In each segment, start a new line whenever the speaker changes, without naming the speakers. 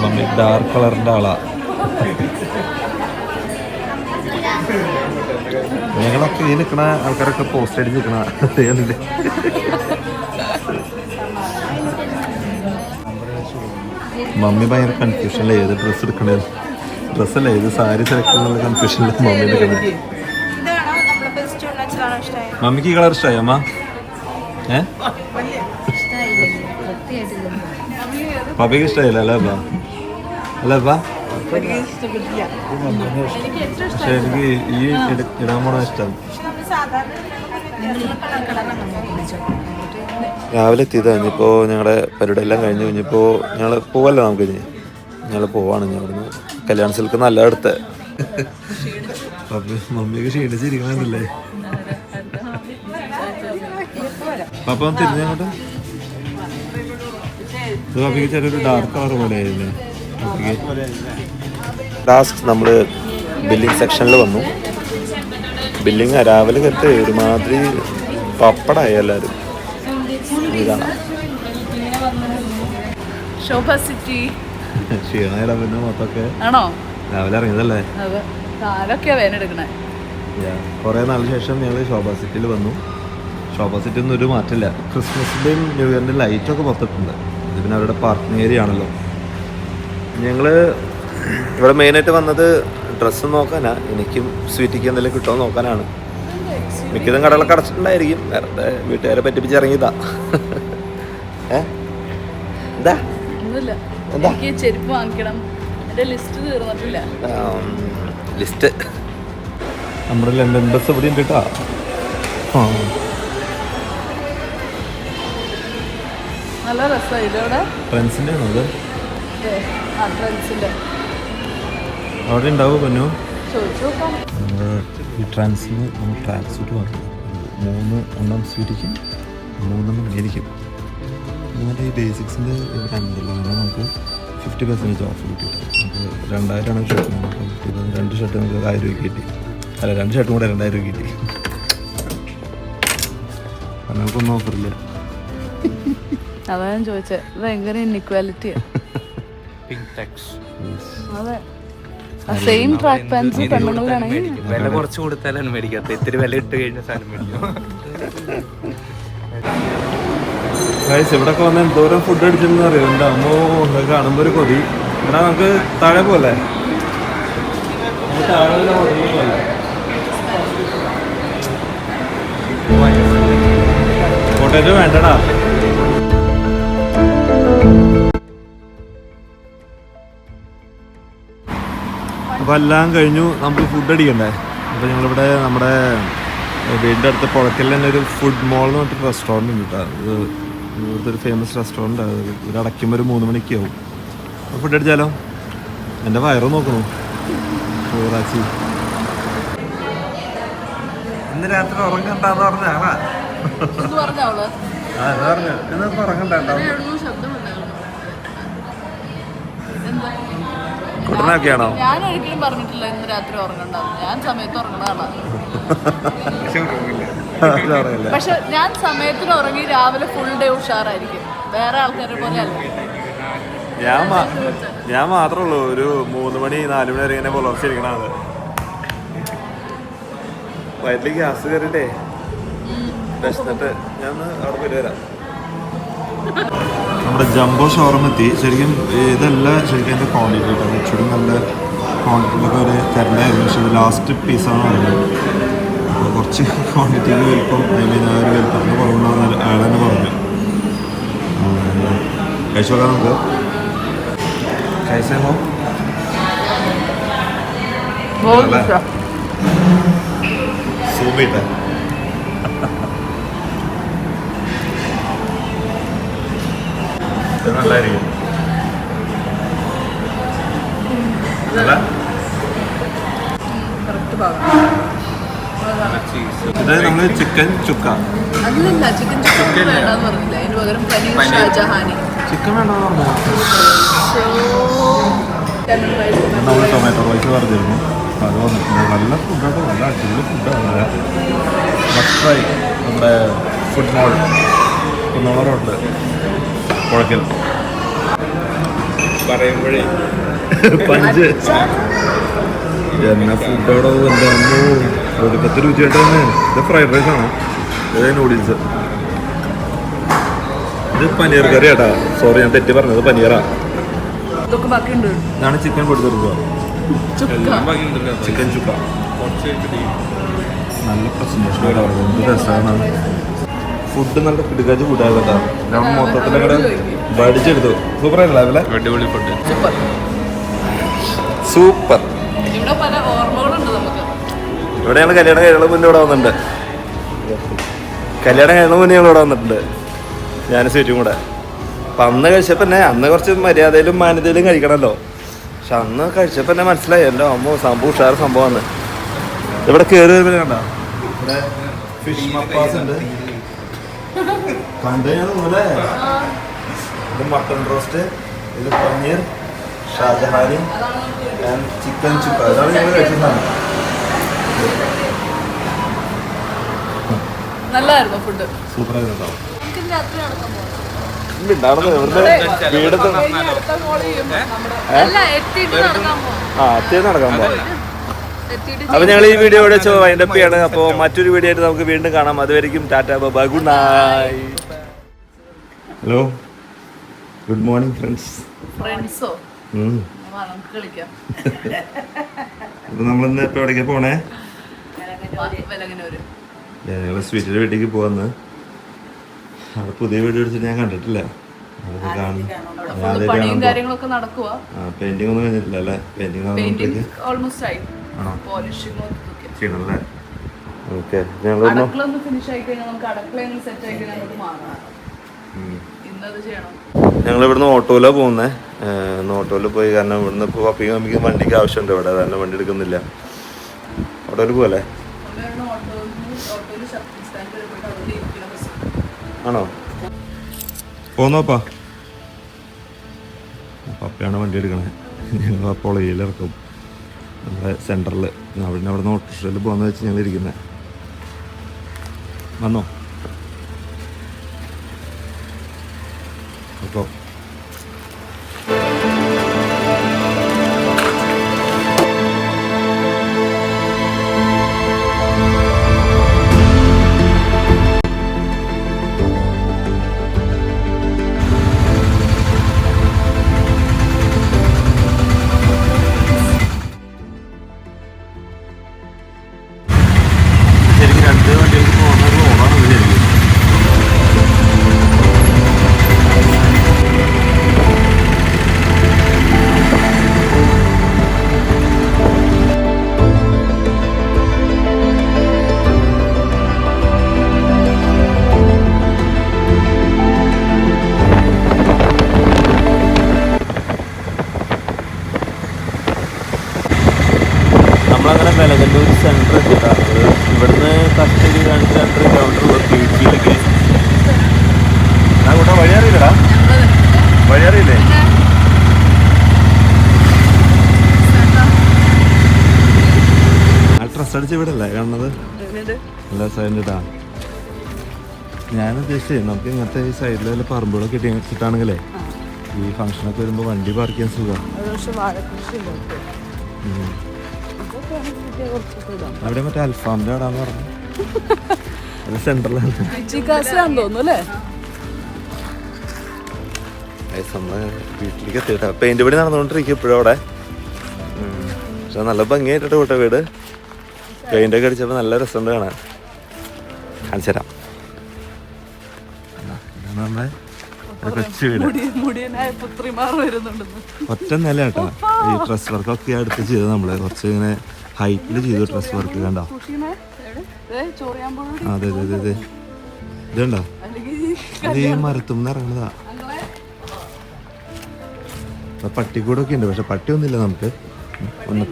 Mummy dark കളറിന്റെ ആളാ. നിങ്ങളൊക്കെ ഈ നിൽക്കണ ആൾക്കാരൊക്കെ പോസ്റ്റ് അടിച്ച് നിൽക്കണ കണ്ടില്ലേ? മമ്മി ഭയങ്കര കൺഫ്യൂഷനില്ല ഏത് ഡ്രസ്സ് എടുക്കണേ? ഡ്രസ്സല്ല ഏത് സാരി സെലക്ട് ചെയ്യുന്ന കൺഫ്യൂഷനിൽ മമ്മി
എടുക്കണേ
മമ്മിക്ക് ഈ കളർ ഇഷ്ടമായി അമ്മ? ഏ? പപ്പയ്ക്ക് ഇഷ്ടമായില്ല അല്ലേ അപ്പാ അല്ലേ അപ്പാ പക്ഷെ എനിക്ക് ഈ ഇട- ഇടാൻ പോണ ഇഷ്ടം. രാവിലെ എത്തിയതാണ് ഇനിയിപ്പോൾ ഞങ്ങളുടെ പരിപാടി എല്ലാം കഴിഞ്ഞു കഴിഞ്ഞപ്പോൾ ഞങ്ങൾ പോവല്ലോ നമുക്ക് ഇനി. ഞങ്ങൾ പോവാണ് ഞാൻ ഇവിടുന്ന് കല്യാണ സിൽക്ക് നല്ല അടുത്ത്. മമ്മിക്ക് ക്ഷീണിച്ചിരിക്കണമെന്നില്ലേ പപ്പ തിരിഞ്ഞങ്ങോട്ട് പപ്പയ്ക്ക് ചെറിയൊരു ഡാർക്ക് കളർ പോലെ ആയിരുന്നു. ലാസ്റ്റ് നമ്മൾ ബില്ലിംഗ് സെക്ഷനിൽ വന്നു. ബില്ലിംഗ് രാവിലെ കത്ത് ഒരുമാതിരി പപ്പടായി എല്ലാവരും ഇതാണ്.
ശോഭ സിറ്റി.
ക്ഷീണയുടെ പിന്നെ മൊത്തമൊക്കെ.
ആണോ?
രാവിലെ ഇറങ്ങിയതല്ലേ?
കാലൊക്കെയാ വേനെടുക്കണേ
കുറേ നാളിന് ശേഷം ഞങ്ങൾ ശോഭ സിറ്റിയിൽ വന്നു. ശോഭ സിറ്റിയിൽ ഒന്നും ഒരു മാറ്റമില്ല ക്രിസ്മസിന്റെയും ന്യൂ ഇയറിന്റെയും ലൈറ്റൊക്കെ പുറത്തിട്ടുണ്ട്. ഇത് പിന്നെ അവരുടെ പാർക്കിംഗ് ഏരിയ ആണല്ലോ. ഞങ്ങൾ ഇവിടെ മെയിനായിട്ട് വന്നത് ഡ്രസ്സ് നോക്കാനാണ് എനിക്കും സ്വീറ്റിക്ക് എന്തെങ്കിലും കിട്ടുമോ നോക്കാനാണ്. മിക്കതും കടകളൊക്കെ അടച്ചിട്ടുണ്ടായിരിക്കും. വേറെ വീട്ടുകാരെ പറ്റിപ്പിച്ച് ഇറങ്ങിയതാ. ഏ? എന്താ?
ചെരുപ്പ് വാങ്ങിക്കണം. ലിസ്റ്റ് തീർന്നിട്ടില്ല.
ലിസ്റ്റ് നമ്മുടെ ലണ്ടൻ ബസ് ഇവിടെ ഉണ്ട് കേട്ടോ.
നല്ല രസമാണ് അവിടെ
ഫ്രണ്ട്സിന്റെ ആണോ
ആ ഫ്രണ്ട്സിന്റെ
അവിടെ ഉണ്ടാവും പൊന്നു? ഈ ട്രാൻസിന് നമ്മൾ ട്രാക്ക് സൂട്ട് വാങ്ങി മൂന്ന് എണ്ണം സ്വീറ്റിക്കും മൂന്നെണ്ണം മേടിക്കും. നമ്മുടെ ഈ ബേസിക്സിന്റെ ഇവിടെ ഉണ്ടല്ലോ അങ്ങനെ നമുക്ക് ഫിഫ്റ്റി പെർസെന്റേജ് ഓഫ് കിട്ടിയിട്ട് നമുക്ക് രണ്ടായിരമാണ് ഷർട്ട് നമുക്ക് ഇത് രണ്ട് ഷർട്ട് നമുക്ക് ആയിരം രൂപ കിട്ടി. അല്ല രണ്ട് ഷർട്ടും കൂടെ രണ്ടായിരം രൂപ കിട്ടി. നമുക്കൊന്നും ഓഫറില്ല
അതാ ഞാൻ ചോദിച്ചത് ഇത് പിങ്ക് ഇന്നിക്വാലിറ്റിയാ അതെ. സെയിം ട്രാക്ക് പാൻസ് പെണ്ണുങ്ങളിലാണെങ്കിൽ
വില കുറച്ച് കൊടുത്താലാണ് മേടിക്കാത്ത ഇത്തിരി വില ഇട്ട് കഴിഞ്ഞ സാധനം മേടിക്കും.
ഇവിടൊക്കെ വന്ന് എന്തോരം ഫുഡ് അടിച്ചിട്ടുണ്ടെന്ന് അറിയോ? എന്റെ അമ്മോ ഇതൊക്കെ കാണുമ്പോൾ ഒരു കൊതി. എന്നാ നമുക്ക് താഴെ പോലെ താഴെ പോലെ പൊട്ടറ്റോ വേണ്ടടാ. അപ്പോൾ എല്ലാം കഴിഞ്ഞു. നമുക്ക് ഫുഡ് അടിക്കണ്ടേ? അപ്പോൾ ഞങ്ങളിവിടെ നമ്മുടെ വീടിന്റെ അടുത്ത് പുഴക്കൽ തന്നെ ഒരു ഫുഡ് മോൾ എന്ന് പറഞ്ഞിട്ട് റെസ്റ്റോറന്റ് ഉണ്ട് കേട്ടോ. ഇത് ഇവിടുത്തെ ഒരു ഫേമസ് റെസ്റ്റോറന്റ് ആണ് ഇവിടെ അടയ്ക്കുമ്പോൾ ഒരു മൂന്ന് മണിക്ക് ആവും. ഫുഡ് അടിച്ചാലോ? എന്റെ വയറ് നോക്കണു. ചോറാച്ചി. ഇന്ന് രാത്രി ഉറങ്ങണ്ടെന്ന് പറഞ്ഞ ആളാ. ആ പറഞ്ഞ. ഇന്ന് ഉറങ്ങണ്ടാണ്ടോ കുട്ടനൊക്കെയാണോ
ഞാൻ ഒരിക്കലും പറഞ്ഞിട്ടില്ല ഇന്ന് രാത്രി ഉറങ്ങണ്ടെന്ന് ഞാൻ സമയത്ത് ഉറങ്ങണതാണ്
അറിയില്ല
പക്ഷെ ഞാൻ സമയത്തിന് ഉറങ്ങി രാവിലെ ഫുൾ ഡേ ഉഷാറായിരിക്കും. വേറെ ആൾക്കാരെ പോലെ അല്ല.
ഞാൻ ഞാൻ മാത്രമേ ഉള്ളൂ. ഒരു മൂന്ന് മണി നാല് മണി വരെ ഇങ്ങനെ പുലർച്ചെ അത് വയറ്റിലേക്ക് ഗ്യാസ് കയറിട്ടേ വിശന്നിട്ട് ഞാൻ അവിടെ പോയിട്ട് വരാം. നമ്മുടെ ജംബോ ഷോറൂം എത്തി ശരിക്കും ഇതല്ല ശരിക്കും എന്റെ ക്വാണ്ടിറ്റി കേട്ടോ. ആക്ച്വലി നല്ല ക്വാണ്ടിറ്റിയിലൊക്കെ ഒരു തരണ്ടായിരുന്നു പക്ഷേ ലാസ്റ്റ് പീസാണ് പറഞ്ഞത് അപ്പോൾ കുറച്ച് ക്വാണ്ടിറ്റിയിൽ വലിപ്പം അതിൽ ഞാൻ ഒരു വലിപ്പത്തിന് കുറവുണ്ടാകുന്ന അയാൾ തന്നെ പറഞ്ഞു. കഴിച്ചു നോക്കാം നമുക്ക്. കഴിച്ചോ സൂപ്പ് ഇട്ടേ. ഇത്
നല്ലതായിരിക്കും. അല്ല?
ഇത് നമ്മൾ ചിക്കൻ ചുക്ക.
അല്ലല്ല ചിക്കൻ ചുക്ക വേണ്ടെന്ന് പറഞ്ഞില്ല. അതിന് പകരം പനീർ ഷാജഹാനി.
ചിക്കൻ വേണ്ടെന്ന് പറഞ്ഞു? നമ്മൾ ടൊമാറ്റോ റൈസ് പറഞ്ഞിരുന്നു അത് വന്നിട്ടുണ്ട്. നല്ല ഫുഡാണ് നല്ല അടിപൊളി ഫുഡാണ് മസ്റ്റ് നമ്മുടെ ഫുഡ് മോൾ കുന്നോള റോഡിൽ കുഴക്കൽ
പറയുമ്പോഴേ.
പഞ്ച്. എന്നാ ഫുഡ് അവിടെ എന്താ ഒടുക്കത്തെ രുചിയായിട്ടാണ് ഇത് ഫ്രൈഡ് റൈസ് ആണ്? ഇത് നൂഡിൽസ് ഇത് പനീർ കറി ആട്ടാ. സോറി ഞാൻ തെറ്റി പറഞ്ഞത് പനീറാ. ഇതാണ് ചിക്കൻ കൊടുത്തിരുന്നത്
ചുക്ക.
ചിക്കൻ ചുക്ക. നല്ല പ്രസന്റേഷൻ എന്ത് രസമാണ് ഫുഡ് നല്ല കിടുക്കാച്ച് ഫുഡാണ് കേട്ടോ. നമ്മൾ മൊത്തത്തിലങ്ങടെ പഠിച്ചെടുത്തു സൂപ്പർ ആയിട്ടുള്ള
അടിപൊളി ഫുഡ്
സൂപ്പർ
ഇവിടെയാണ് കല്യാണം കഴിയുന്ന മുന്നേ ഇവിടെ വന്നിട്ടുണ്ട്. കല്യാണം കഴിയുന്ന മുന്നേ ഞങ്ങൾ ഇവിടെ വന്നിട്ടുണ്ട്. ഞാൻ സ്വീറ്റും കൂടെ. അപ്പം അന്ന് കഴിച്ചപ്പോൾ തന്നെ അന്ന് കുറച്ച് മര്യാദയിലും മാന്യതയിലും കഴിക്കണമല്ലോ പക്ഷെ അന്ന് കഴിച്ചപ്പോൾ തന്നെ മനസ്സിലായി. എന്റെ അമ്മ സംഭവം ഉഷാറ് സംഭവമാണ്. ഇവിടെ കയറി വരുമ്പോൾ കണ്ടോ? ഇവിടെ ഫിഷ് മപ്പാസ് ഉണ്ട്. കണ്ടു പോലെ ഇത് മട്ടൺ റോസ്റ്റ് ഇത് പനീർ ഷാജഹാനി ചിക്കൻ ചുക്ക അതാണ് ഞങ്ങൾ കഴിച്ച സാധനം
ഫുഡ് രാത്രി നടക്കാൻ പോകാം
ആ അത്യാവശ്യം നടക്കാൻ അപ്പൊ ഞങ്ങൾ ഈ വീഡിയോ ഇവിടെ വൈൻഡപ്പ് ചെയ്യാണ്. അപ്പോൾ മറ്റൊരു വീഡിയോ ആയിട്ട് നമുക്ക് വീണ്ടും കാണാം. അതുവരെയും tata bye good night. Hello good morning friends
ഫ്രണ്ട്സോ
അപ്പൊ നമ്മളിന്ന് ഇപ്പൊ എവിടേക്ക് പോണേ?
ഞങ്ങൾ
ഞങ്ങൾ സ്വീറ്റിന്റെ വീട്ടിലേക്ക് പോവാന്ന്. അവിടെ പുതിയ വീട് എടുത്തിട്ട് ഞാൻ കണ്ടിട്ടില്ല. അതൊക്കെ കാണും. പെയിന്റിംഗ് ഒന്നും കഴിഞ്ഞിട്ടില്ല അല്ലേ? പെയിന്റിംഗ് ചെയ്യണല്ലേ? ഓക്കെ
ഇന്നത് ചെയ്യണം.
ഞങ്ങൾ ഇവിടുന്ന് ഓട്ടോയിലാണ് പോകുന്നത് ഓട്ടോയിൽ പോയി. കാരണം ഇവിടുന്ന് ഇപ്പോൾ പപ്പിക്ക് മമ്മിക്ക് വണ്ടിക്ക് ആവശ്യമുണ്ട് ഇവിടെ. കാരണം വണ്ടി എടുക്കുന്നില്ല. ഓട്ടോയിൽ പോകല്ലേ ആണോ? പോന്നോപ്പാ പപ്പയാണ് വണ്ടി എടുക്കണേ. ഞങ്ങൾ അപ്പോൾ ഇറക്കും. നമ്മുടെ സെന്ററിൽ അവിടെ അവിടെ നിന്ന് ഓട്ടോറിക്ഷയിൽ പോകാമെന്ന് വെച്ച് ഞങ്ങൾ ഇരിക്കുന്നത് വന്നോ? അപ്പോൾ ഒരു സെന്റർ എത്തിയിട്ടാണ് ഇവിടുന്ന് കസ്റ്റഡി രണ്ട് രണ്ട് കിലോമീറ്റർ ബീച്ചിലേക്ക് ഞാൻ കൂട്ടാ വഴി അറിയില്ലടാ. വഴി അറിയില്ലേ? ഡ്രസ് അടിച്ച് ഇവിടെ അല്ലേ കാണുന്നത് നല്ല സൈഡിട്ടാ ഞാൻ ഉദ്ദേശിച്ചേ നമുക്ക് ഇങ്ങനത്തെ ഈ സൈഡിൽ വല്ല പറമ്പുകളൊക്കെ കിട്ടി കിട്ടാണെങ്കിലേ ഈ ഫംഗ്ഷനൊക്കെ വരുമ്പോൾ വണ്ടി പാർക്ക് ചെയ്യാൻ സുഖമാണ് അവിടെ മറ്റേ അൽഫാമിന്റെ അവിടെ പറഞ്ഞു. അത് സെൻട്രലാണ്
ചിക്കാസിലാന്ന് തോന്നുന്നു അല്ലേ?
വീട്ടിലേക്ക് എത്തിയിട്ടാ പെയിന്റ് പണി നടന്നുകൊണ്ടിരിക്കും ഇപ്പോഴും അവിടെ. പക്ഷെ നല്ല ഭംഗിയായിട്ടോ കേട്ടോ വീട്. പെയിന്റ് ഒക്കെ അടിച്ചപ്പോ നല്ല രസമുണ്ട് കാണാൻ. കാണിച്ചു തരാം. ഇതാ, ഇതാണ് നമ്മുടെ ഒരു കൊച്ചു വീട്.
മുടി മുടിയനായ പുത്രിമാർ വരുന്നുണ്ടെന്ന്.
ഒറ്റ നില കേട്ടോ ഈ ഡ്രസ് വർക്കൊക്കെ അടുത്ത് ചെയ്ത് നമ്മൾ. കുറച്ച് ഇങ്ങനെ ഹൈറ്റിൽ ചെയ്തു ഡ്രസ് വർക്ക് കണ്ടോ? അതെ അതെ അതെ അതെ. ഇതുണ്ടോ? അത് ഈ മരത്തും
പട്ടി
കൂടെ പട്ടിക്കൂടൊക്കെ ഉണ്ട് പക്ഷെ പട്ടി ഒന്നുമില്ല നമുക്ക്. ഒന്ന്.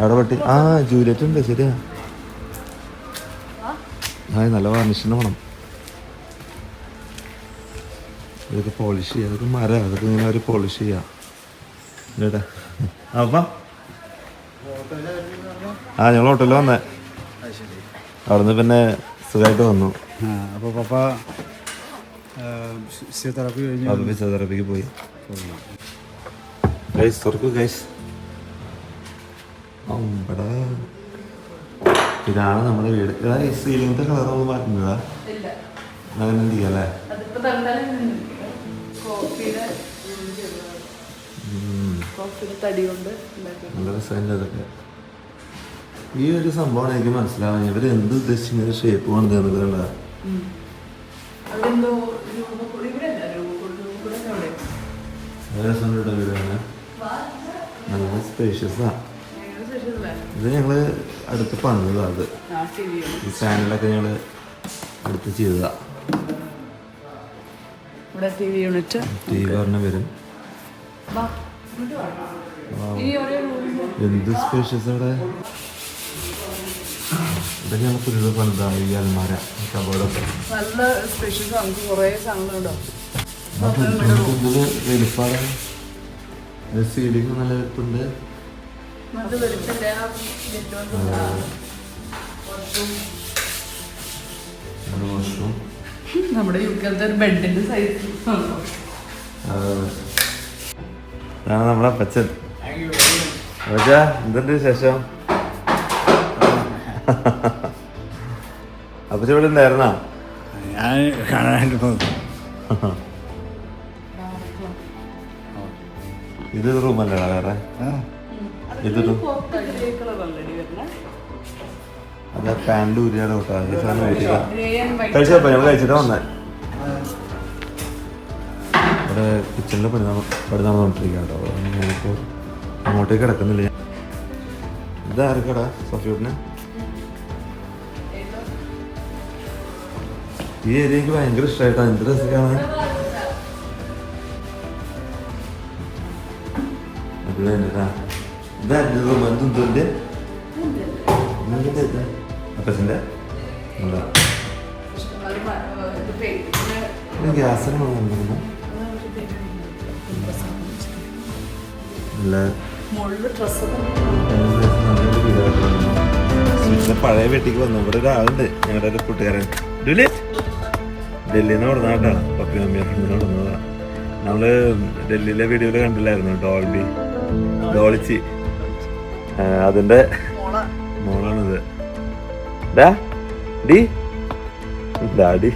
അവിടെ പട്ടി ആ ജൂലിയറ്റ് ഉണ്ട് ശരിയാ. ആ നല്ല വാർണിഷിന് വേണം ഇതൊക്കെ പോളിഷ് ചെയ്യുക അതൊക്കെ മരം അതൊക്കെ ഇങ്ങനെ അവർ പോളിഷ് ചെയ്യാ. അപ്പ ആ ഞങ്ങൾ ഹോട്ടലിൽ വന്നേ. അവിടുന്ന് പിന്നെ സുഖമായിട്ട് വന്നു.
അപ്പോൾ പപ്പ ഫിസിയോതെറാപ്പി കഴിഞ്ഞു.
അത് ഫിസിയോതെറാപ്പിക്ക് പോയി. ഗൈസ് തുറക്കൂ ഗൈസ് ഇവിടെ ഇതാണ് നമ്മുടെ വീട്. ഇതാ ഈ സീലിംഗത്തെ കളറൊന്നും മാറ്റുന്നതാ
ഇല്ല.
അങ്ങനെ എന്ത്
ചെയ്യാം അല്ലേ?
നല്ല രസമല്ലേ അതൊക്കെ. ഈ ഒരു സംഭവമാണ് എനിക്ക് മനസ്സിലാവാൻ ഇവർ എന്ത് ഉദ്ദേശിക്കുന്ന ഷേപ്പ് കണ്ടാ? നല്ല വീടാണ് നല്ല സ്പേഷ്യസാ ഇത് ഞങ്ങൾ അടുത്ത് പണിതാ അത്. ഈ ചാനലൊക്കെ ഞങ്ങൾ അടുത്ത് ചെയ്തതാ
T V unit
T V. പറഞ്ഞ വരും എന്ത് സ്പേഷ്യസ് അവിടെ? ഞങ്ങൾ പുതിയത് പണിതാ ഈ അൽമാര കബോർഡൊക്കെ.
നല്ല സ്പെഷ്യൽ നമുക്ക് കുറേ സാധനങ്ങളുണ്ടോ
ഇതിൽ വലിപ്പാണ് സീലിംഗ് നല്ല വാഷ്റൂം
നമ്മുടെ യുക്കത്തെ ഒരു ബെഡിന്റെ സൈസ്
ഇതാണ് നമ്മുടെ അപ്പച്ചൻ. അപ്പച്ച എന്തുണ്ട് വിശേഷം? അപ്പച്ച ഇവിടെ ഉണ്ടായിരുന്നാ
ഞാൻ കാണാനായിട്ട്
ഇത് റൂമല്ലടാ വേറെ? ഇത് റൂം അത് പാന്റ് ഊരിയാണ് കേട്ടോ. ഈ സാധനം കഴിച്ചപ്പോ ഞങ്ങൾ കഴിച്ചിട്ടാ വന്നേ. ഇവിടെ കിച്ചണിൽ പണി പണി നടന്നുകൊണ്ടിരിക്കുക കേട്ടോ. അതുകൊണ്ട് ഞാനിപ്പോൾ അങ്ങോട്ടേക്ക് കിടക്കുന്നില്ല. ഇതാർക്കടാ ഈ ഏരിയ എനിക്ക് ഭയങ്കര ഇഷ്ടമായിട്ടാണ് എന്ത് രസിക്കാണ്? ഇതായിരുന്നു റൂം. എന്തുണ്ട് അപ്പച്ചന്റെ? ഗ്യാസിന് വന്നിരുന്നു പഴയ വീട്ടിലേക്ക് വന്നു. ഇവിടെ ഒരാളുണ്ട്. ഞങ്ങളുടെ ഒരു കൂട്ടുകാരൻ. ഡുലിറ്റ്. ഡൽഹിയിൽ നിന്ന് കൊടുന്ന കേട്ടോ പപ്പി മമ്മിയൊക്കെ കൊടുന്നതാ നമ്മൾ ഡൽഹിയിലെ വീഡിയോയിൽ കണ്ടില്ലായിരുന്നു ഡോൾബി ഡോളിച്ചി? അതിന്റെ മോളാണിത്. ഡാ ഡി ഡാഡി